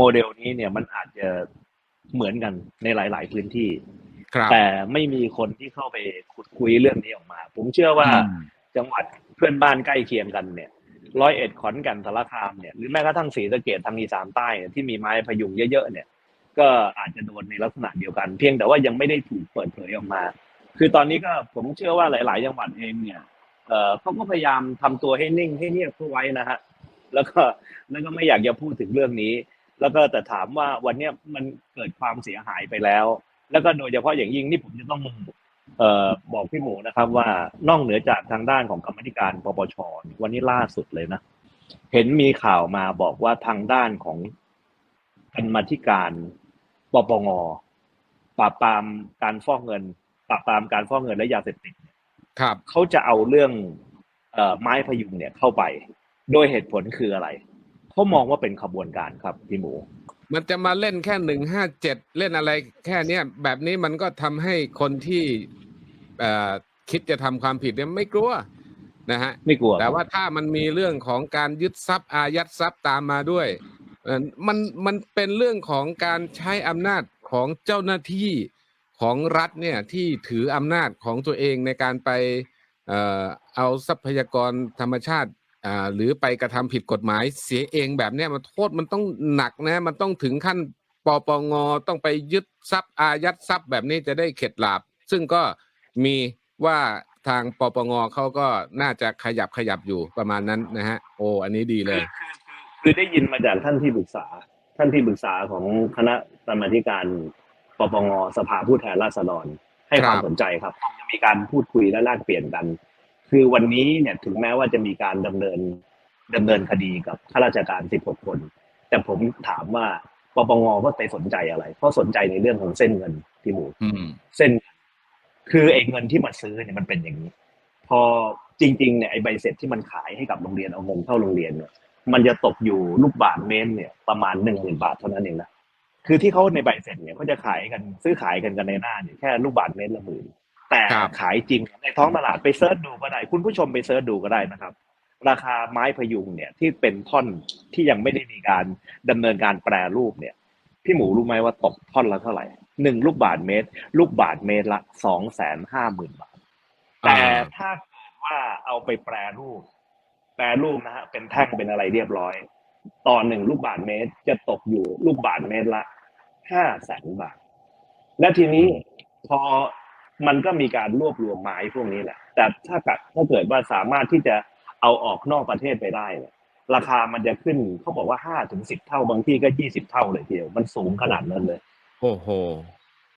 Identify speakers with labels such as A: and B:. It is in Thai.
A: โมเดลนี้เนี่ยมันอาจจะเหมือนกันในหลาย ๆ พื้นที่
B: ครับ
A: แต่ไม่มีคนที่เข้าไปขุดคุยเรื่องนี้ออกมา ผมเชื่อว่า
B: อืม
A: จังหวัดเพื่อนบ้านใกล้เคียงกันเนี่ยร้อยเอ็ดขอนแก่นสารคามเนี่ยหรือแม้กระทั่งศรีสะเกดทางอีสานใต้เนี่ยที่มีไม้พยุงเยอะๆเนี่ย ก็อาจจะโดนในลักษณะเดียวกัน เพียงแต่ว่ายังไม่ได้ถูกเปิดเผยออกมา คือตอนนี้ก็ผมเชื่อว่าหลาย ๆ จังหวัดเองเนี่ยเอ่อเขาก็พยายามทำตัวให้นิ่งให้เงียบเข้าไว้นะฮะแล้วก็แล้วก็ไม่อยากจะพูดถึงเรื่องนี้ แล้วก็แต่ถามว่าวันเนี้ยมันเกิดความเสียหายไปแล้ว แล้วก็โดยเฉพาะอย่างยิ่งนี่ผมจะต้องเอ่อบอกพี่หมูนะครับ ว่านอกเหนือจากทางด้านของกรรมาธิการปปชวันนี้ล่าสุดเลยนะเห็นมีข่าวมาบอกว่าทางด้านของกรรมาธิการปปงปราบปรามการฟอกเงิน ปราบปรามการฟอกเงินและยาเสพติด
B: ครับ
A: เขาจะเอาเรื่องเอ่อไม้พยุงเนี่ยเข้าไป โดยเหตุผลคืออะไร เขามองว่าเป็นขบวนการครับพี่หมู
B: มันจะมาเล่นแค่หนึ่งห้าเจ็ดเล่นอะไรแค่เนี้ยแบบนี้มันก็ทำให้คนที่เอ่อคิดจะทำความผิดเนี่ยไม่กลัวนะฮะ
A: ไม่กลัว
B: แต่ว่าถ้ามันมีเรื่องของการยึดทรัพย์อายัดทรัพย์ตามมาด้วยเอ่อมันมันเป็นเรื่องของการใช้อำนาจของเจ้าหน้าที่ของรัฐเนี่ยที่ถืออำนาจของตัวเองในการไปเอ่อเอาทรัพยากรธรรมชาติ อ่าหรือไปกระทำผิดกฎหมายเสียเองแบบเนี้ยมันโทษมันต้องหนักนะ มันต้องถึงขั้นปปงต้องไปยึดทรัพย์อายัดทรัพย์แบบนี้จะได้เข็ดหลาบ ซึ่งก็มีว่าทางปปงเขาก็น่าจะขยับขยับอยู่ประมาณนั้นนะฮะ โอ้อันนี้ดีเลย
A: คือได้ยินมาจากท่านที่ปรึกษา ท่านที่ปรึกษาของคณะกรรมาธิการปปงสภาผู้แทนราษฎรให้
B: ครับ
A: ความสนใจครับคงจะมีการพูดคุยและแลกเปลี่ยนกัน คือวันนี้เนี่ยถึงแม้ว่าจะมีการดำเนินดำเนินคดีกับข้าราชการ 16 คน แต่ผมถามว่าปปงก็ไปสนใจอะไร เพราะสนใจในเรื่องของเส้นเงินที่หมู
B: อืม
A: เส้น คือไอ้เงินที่มาซื้อเนี่ยมันเป็นอย่างนี้ พอจริงๆเนี่ยไอ้ใบเสร็จที่มันขายให้กับโรงเรียนเอาเงินเข้าโรงเรียนเนี่ยมันจะตกอยู่ลูกบาทเมตรเนี่ยประมาณหนึ่งหมื่นบาทเท่านั้นเองนะคือที่เขาในใบเสร็จเนี่ยเขาจะขายกันซื้อขายกันกันในหน้าเนี่ยแค่ลูกบาทเมตรละหมื่น แต่
B: ครับ
A: ขายจริงในท้องตลาดไปเซิร์ชดูก็ได้ คุณผู้ชมไปเซิร์ชดูก็ได้นะครับ ราคาไม้พยุงเนี่ยที่เป็นท่อนที่ยังไม่ได้มีการดำเนินการแปรรูปเนี่ย พี่หมูรู้ไหมว่าตกท่อนละเท่าไหร่หนึ่งลูกบาทเมตร ลูกบาทเมตรละสองแสนห้าหมื่นบาท แต่ถ้าเกิดว่าเอาไปแปรรูป แปรรูปนะฮะเป็นแท่งเป็นอะไรเรียบร้อย ต่อหนึ่งลูกบาทเมตรจะตกอยู่ลูกบาทเมตรละห้าแสนบาท และทีนี้พอ มันก็มีการรวบรวมไม้พวกนี้แหละ แต่ถ้าเกิดถ้าเกิดว่าสามารถที่จะเอาออกนอกประเทศไปได้เนี่ยราคามันจะขึ้นเขาบอกว่าห้าถึงสิบเท่าบางที่ก็ยี่สิบเท่าเลยทีเดียวมันสูงขนาดนั้นเลย
B: โอ้โห